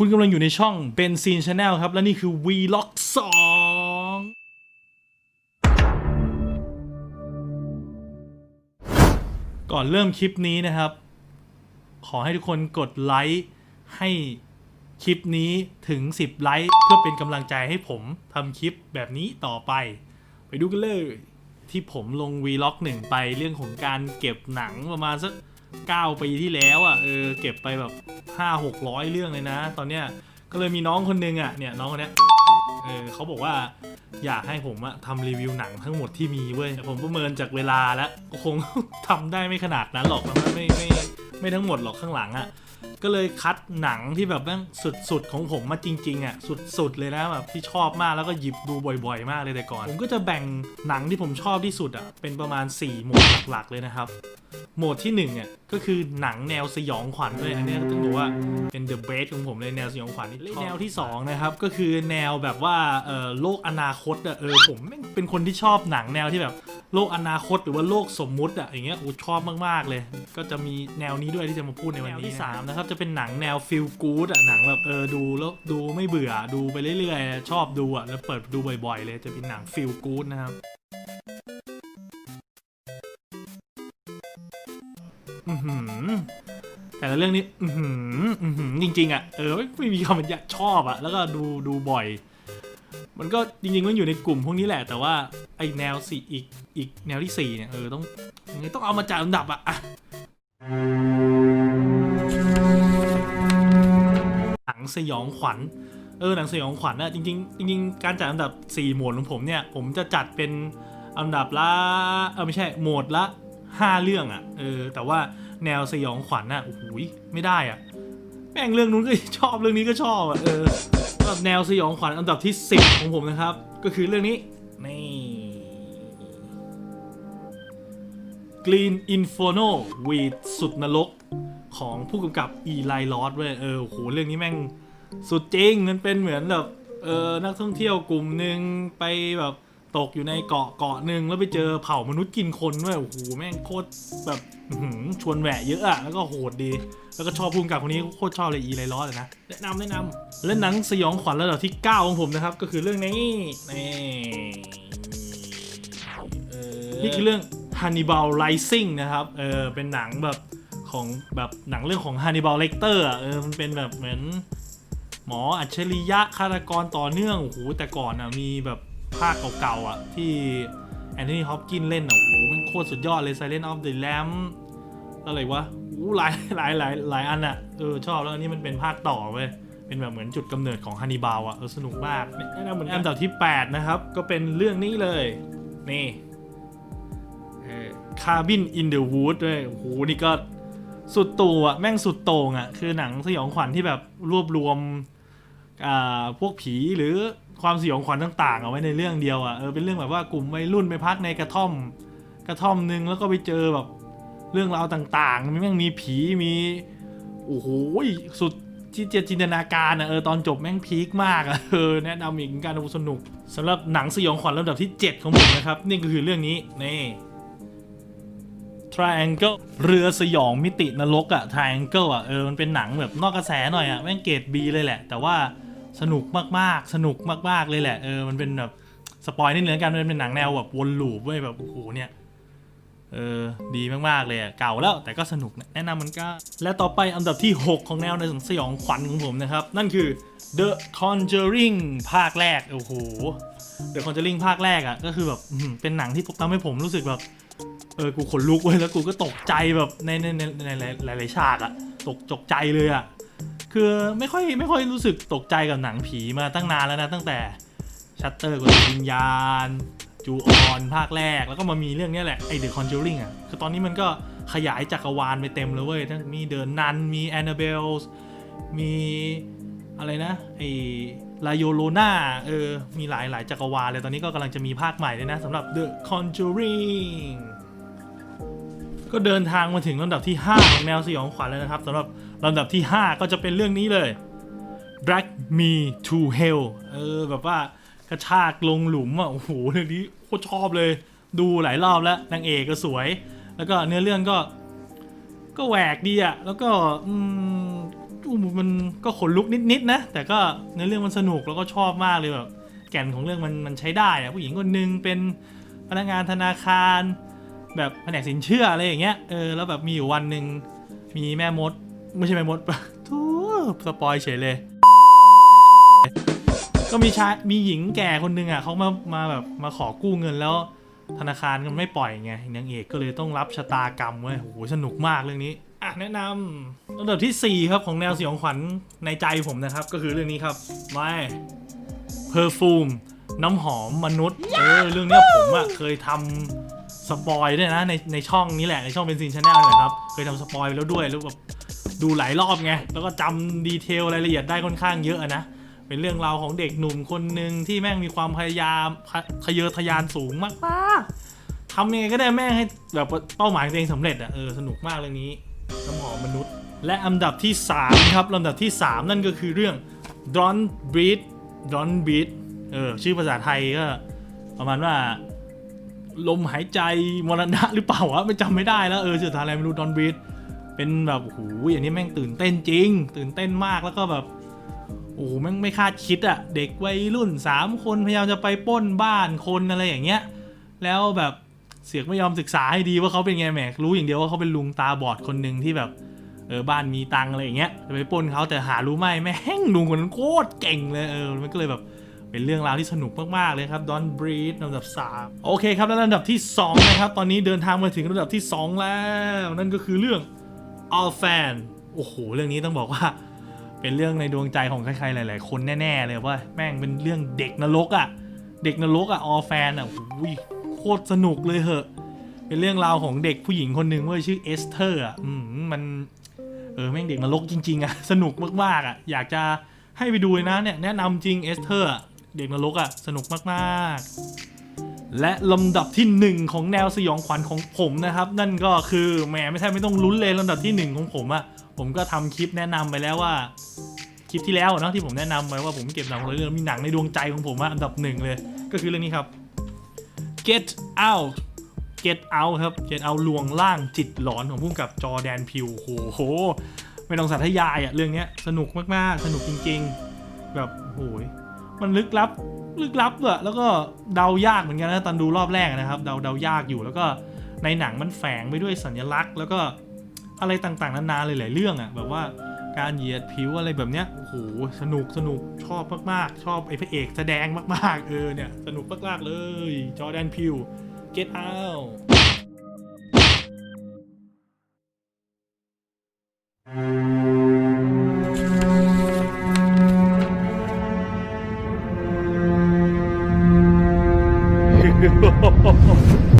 คุณกำลังอยู่ในช่องเบนซีนชาแนลครับ และนี่คือ Vlog 2ก่อนเริ่มคลิปนี้นะครับ ขอให้ทุกคนกดไลค์ให้คลิปนี้ถึง 10 ไลค์เพื่อเป็นกำลังใจให้ผมทำคลิปแบบนี้ต่อไป ไปดูกันเลย ที่ผมลง Vlog หนึ่งไปเรื่องของการเก็บหนังประมาณสัก 9 ปีที่แล้วอะเออเก็บไปแบบ5 600 เรื่องเลยนะ ตอนเนี้ยก็เลยมีน้องคนนึงอะเนี่ยน้องคนเนี้ยเออเขาบอกว่าอยากให้ผมอะทำรีวิวหนังทั้งหมดที่มีเว้ยแต่ผมประเมินจากเวลาแล้วก็คง ทำได้ไม่ขนาดนั้นหรอกมันไม่ไม่ไม่ไม่ทั้งหมดหรอกข้างหลังอะ ก็เลยคัดหนังที่แบบแม่งสุดๆของผมมาจริงๆอะสุดๆเลยนะแบบที่ชอบมากแล้วก็หยิบดูบ่อยๆ มากเลยแต่ก่อน ผมก็จะแบ่งหนังที่ผมชอบที่สุดอะเป็นประมาณ4โหมดหลักๆเลยนะครับ โหมดที่หนึ่งเนี่ยก็คือหนังแนวสยองขวัญด้วยอันเนี้ยต้องบอกว่าเป็น the best ของผมเลยแนวสยองขวัญนี่แนวที่สองนะครับก็คือแนวแบบว่าเออโลกอนาคตอะเออผมแม่งเป็นคนที่ชอบหนังแนวที่แบบโลกอนาคตหรือว่าโลกสมมุติอะอย่างเงี้ยกูชอบมากๆเลย ก็จะมีแนวนี้ด้วยที่จะมาพูดในวันนี้แนวที่สามนะครับจะเป็นหนังแนว feel good อะหนังแบบเออดูแล้วดูไม่เบื่อดูไปเรื่อยๆ ชอบดูอะแล้วเปิดดูบ่อยๆ เลยจะเป็นหนัง feel good นะครับ แต่ละเรื่องนี้อืหือือจริง ๆ อะ เออไม่มีคำบรรยายชอบอะ แล้วก็ดูดูบ่อย มันก็จริง ๆ มันอยู่ในกลุ่มพวกนี้แหละ แต่ว่าไอแนวสี่อีกอีกแนวที่สี่เนี่ยเออต้องต้องเอามาจัดอันดับอะอะหนังสยองขวัญเออหนังสยองขวัญน่ะจริงๆจริงๆการจัดอันดับ4โหมวดของผมเนี่ย ผมจะจัดเป็นอันดับละเออไม่ใช่หมวดละ 5 เรื่องอะเออแต่ว่า แนวสยองขวัญน่ะโอ้โหไม่ได้อะ่ะ แม่งเรื่องนู้นก็ชอบเรื่องนี้ก็ชอบอะ่ะเออแบบแนวสยองขวัญอันดับที่ 10 ของผมนะครับ ก็คือเรื่องนี้นี่ Green Inferno วีดสุดนรกของผู้กำกับอีไลลอสเว้ยเออโอ้โหเรื่องนี้แม่งสุดจริงมันเป็นเหมือนแบบเออนักท่องเที่ยวกลุ่มหนึ่งไปแบบ ตกอยู่ในเกาะเกาะหนึ่งแล้วไปเจอเผ่ามนุษย์กินคนด้วยโอ้โหแม่งโคตรแบบหืชวนแหวะเยอะอะแล้วก็โหดดี แล้วก็ชอบภูมิกับคนนี้โคตรชอบเลยอีไรล้อเลยนะแนะนำแนะนำและหนังสยองขวัญระดับที่ 9 ของผมนะครับ ก็คือเรื่องนี้นี่นี่คือเรื่อง Hannibal Rising นะครับเออเป็นหนังแบบของแบบหนังเรื่องของ Hannibal Lecter อะเออมันเป็นแบบเหมือนหมออัจฉริยะฆาตกรต่อเนื่องโอ้โหแต่ก่อนอะมีแบบ ภาคเก่าๆอะ ที่แอนโทนีฮอปกินเล่นอะโอ้โหมันโคตรสุดยอดเลย Silent of the Lamb อะไรวะโอ้โหหลายหลายหลายหลายอันอะเออชอบแล้วอันนี้มันเป็นภาคต่อเว้ยเป็นแบบเหมือนจุดกำเนิดของฮันนิบาลอะเออสนุกมากแนะนำเหมือนกันอันดับที่ 8 นะครับ ก็เป็นเรื่องนี้เลย นี่คาบินอินเดอะวูดด้วยโอ้โหนี่ก็สุดโต่งอะ แม่งสุดโต่งอะ คือหนังสยองขวัญที่แบบรวบรวมอ่า พวกผีหรือความสยองขวัญต่างๆ เอาไว้ในเรื่องเดียวอะเออเป็นเรื่องแบบว่ากลุ่มวัยรุ่นไปพักในกระท่อม กระท่อมหนึงแล้วก็ไปเจอแบบเรื่องราวต่างๆมันแม่งมีผีมีโอ้โหสุดที่จะจินตนาการอะเออตอนจบแม่งพีคมากอะเออแนะนำอีกการดูสนุกสำหรับหนังสยองขวัญลำดับที่ 7 ของผมนะครับ นี่ก็คือเรื่องนี้ นี่ Triangle เรือสยองมิตินรกอะ Triangle อะเออมันเป็นหนังแบบนอกกระแสหน่อยอะแม่งเกรด B เลยแหละ แต่ว่า สนุกมากๆ สนุกมากๆเลยแหละเออมันเป็นแบบสปอยนิดนึงแล้วกันมันเป็นหนังแนวแบบวนลูปเว้ยแบบโอ้โหเนี่ยเออดีมากๆเลยเก่าแล้วแต่ก็สนุกนะแนะนำมันก็ และต่อไปอันดับที่ 6 ของแนวในสยองขวัญของผมนะครับ นั่นคือ The Conjuring ภาคแรก โอ้โห The Conjuring ภาคแรกอะก็คือแบบเป็นหนังที่ทำให้ผมรู้สึกแบบเออกูขนลุกเว้ยแล้วกูก็ตกใจแบบในในในหลายๆฉากอะตกตกใจเลยอะ คือไม่ค่อยไม่ค่อยรู้สึกตกใจกับหนังผีมาตั้งนานแล้วนะตั้งแต่ชัตเตอร์กับวิญญาณ จูออนภาคแรกแล้วก็มามีเรื่องนี้แหละไอเดอะคอนจูริงอะคือตอนนี้มันก็ขยายจักรวาลไปเต็มเลยเว้ยทั้งมีเดินนันมีแอนนาเบลมีอะไรนะไอลาโยโลนาเออ มีหลายหลายจักรวาลเลย ตอนนี้ก็กำลังจะมีภาคใหม่เลยนะสำหรับ The Conjuring ก็เดินทางมาถึงลำดับที่ 5 ของแนวสยองขวัญแล้วนะครับสำหรับ ลำดับที่ 5 ก็จะเป็นเรื่องนี้เลย Drag Me to Hell เออแบบว่ากระชากลงหลุมอะโอ้โหเรื่องนี้โคตรชอบเลย ดูหลายรอบแล้วนางเอกก็สวย แล้วก็เนื้อเรื่องก็ก็แหวกดีอะแล้วก็อืมมันก็ขนลุกนิดๆนะแต่ก็ในอเรื่องมันสนุกแล้วก็ชอบมากเลยแบบแก่นของเรื่องมันมันใช้ได้อะผู้หญิงคนหนึ่งเป็นพนักงานธนาคาร แบบแผนกสินเชื่ออะไรอย่างเงี้ยเออแล้วแบบมีอยู่วันหนึ่งมีแม่มด ไม่ใช่แม่มดทูสปอยเฉยเลย ก็มีชายมีหญิงแก่คนหนึ่งอะเขามามาแบบมาขอกู้เงินแล้ว ธนาคารมันไม่ปล่อยไงนางเอกก็เลยต้องรับชะตากรรมเว้ยโหสนุกมากเรื่องนี้อะแนะนำอันดับที่ 4 ครับของแนวสยองขวัญในใจผมนะครับ ก็คือเรื่องนี้ครับไม่เพอร์ฟูมน้ำหอมมนุษย์เออเรื่องนี้ผมอะเคยทำสปอยด้วยนะในในช่องนี้แหละในช่องเป็นซินชาแนลนี่แหละครับ เคยทำสปอยไปแล้วด้วยแล้วแบบ ดูหลายรอบไง แล้วก็จำดีเทลรายละเอียดได้ค่อนข้างเยอะอะนะ เป็นเรื่องราวของเด็กหนุ่มคนหนึ่งที่แม่งมีความพยายามทะเยอทะยานสูงมากๆทำยังไงก็ได้แม่งให้แบบเป้าหมายของตัวเองสำเร็จอะเออสนุกมากเรื่องนี้น้ำหอมมนุษย์ และอันดับที่ 3 ครับลำดับที่ 3 นั่นก็คือเรื่อง Don't Breathe Don't Breathe เออชื่อภาษาไทยก็ประมาณว่าลมหายใจมรณะหรือเปล่าวะไม่จำไม่ได้แล้วเออชื่อภาษาอะไรไม่รู้ Don't Breathe เป็นแบบโอ้โหอย่างนี้แม่งตื่นเต้นจริง ตื่นเต้นมากแล้วก็แบบโอ้โหแม่งไม่คาดคิดอะเด็กวัยรุ่น 3 คนพยายามจะไปป้นบ้านคนอะไรอย่างเงี้ย แล้วแบบเสียกไม่ยอมศึกษาให้ดีว่าเขาเป็นไงแหมรู้อย่างเดียวว่าเขาเป็นลุงตาบอดคนหนึ่งที่แบบเออบ้านมีตังอะไรอย่างเงี้ยจะไปป้นเขาแต่หารู้ไหมแม่งลุงคนนั้นโคตรเก่งเลยเออมันก็เลยแบบเป็นเรื่องราวที่สนุกมาก ๆ เลยครับ Don't Breathe ลำดับ 3 โอเคครับ แล้วลำดับที่ 2 นะครับ ตอนนี้เดินทางมาถึงลำดับที่ 2 แล้ว นั่นก็คือเรื่อง All Fan โอ้โห เรื่องนี้ต้องบอกว่า เป็นเรื่องในดวงใจของใครๆหลาย ๆ คนแน่ ๆ เลยว่าแม่งเป็นเรื่องเด็กนรกอะ่ะ เด็กนรกอะ่ะออแฟนอะโอ้ยโคตรสนุกเลยเหอะ เป็นเรื่องราวของเด็กผู้หญิงคนหนึ่งว่าชื่อเอสเธอร์อะมันเออแม่งเด็กนรกจริง ๆอะ่ะ สนุกมากๆอะ อยากจะให้ไปดูเลยนะเนี่ยแนะนำจริงเอสเธอร์เด็กนรกอะ่ะสนุกมากๆ และลำดับทีหนึ่1 ของแนวสยองขวัญของผมนะครับ นั่นก็คือแหมไม่ใช่ไม่ต้องลุ้นเลยลำดับทีหนึ่1 ของผมอะ่ะผมก็ทำคลิปแนะนำไปแล้วว่า คลิปที่แล้วเนาะที่ผมแนะนำไปว่าผมเก็บหนังคนละเรื่องมีหนังในดวงใจของผมอะอันดับหนึ่งเลย ก็คือเรื่องนี้ครับ Get Out Get Out ครับ Get Out ลวงล่างจิตหลอนของผู้กำกับจอแดนพิวโอ้โห ไม่ต้องสาธยายอะเรื่องนี้สนุกมากๆ สนุกจริง ๆ แบบโอ้ยมันลึกลับ ลึกลับอะแล้วก็เดายากเหมือนกันนะตอนดูรอบแรกนะครับ เดาเดายากอยู่แล้วก็ในหนังมันแฝงไปด้วยสัญลักษณ์ แล้วก็อะไรต่างๆนานาหลายๆเรื่องอะแบบว่าการเหยียดผิวอะไรแบบเนี้ยโอ้โหสนุกสนุกชอบมากๆ ชอบไอ้พระเอกแสดงมากๆ เออเนี่ย สนุกมากๆเลยจอแดนพิวเกตเอา